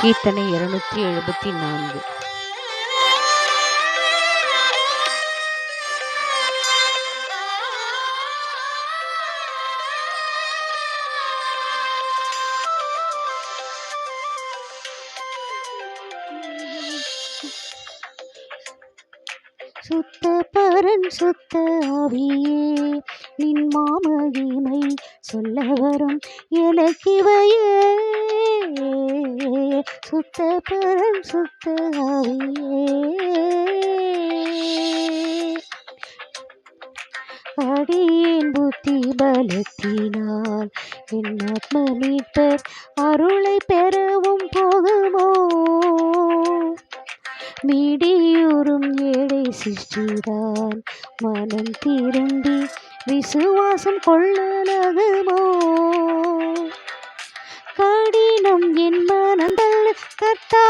கீர்த்தனை இருநூற்றி எழுபத்தி நான்கு. சுத்த பரன் சுத்த ஆவியே நின் மாமகிமை சொல்ல வரும். எனக்கிவையே சுத்த பரம் சுத்த அடியின் புத்தி பலத்தினால் என் ஆத்ம மீட்பர் அருளை பெறவும் போகுமோ? மீடியூறும் ஏழை சிஷ்டிதான் மனம் திரும்பி விசுவாசம் கொள்ளலகுமோ? மனங்கள் கர்த்தா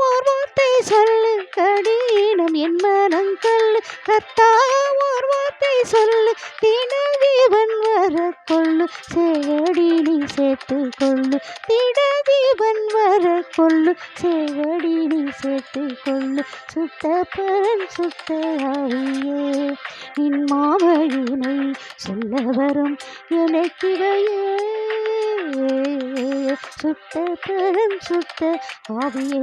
ஓர் வார்த்தை சொல்லு கடினம் என் மனங்கள் கர்த்தா ஓர் வார்த்தை சொல்லு தினதீவன் வர கொள்ளு சேவடி நீ சேர்த்து கொள்ளு திடதீவன் வர கொள்ளு சேவடி நீ சேர்த்து கொள்ளு சுத்த பரன் சுத்த ஆவியே என் மாமையினை சொல்ல வரும் எனக்கிடையே சுத்த பரன் சுத்த ஆவியே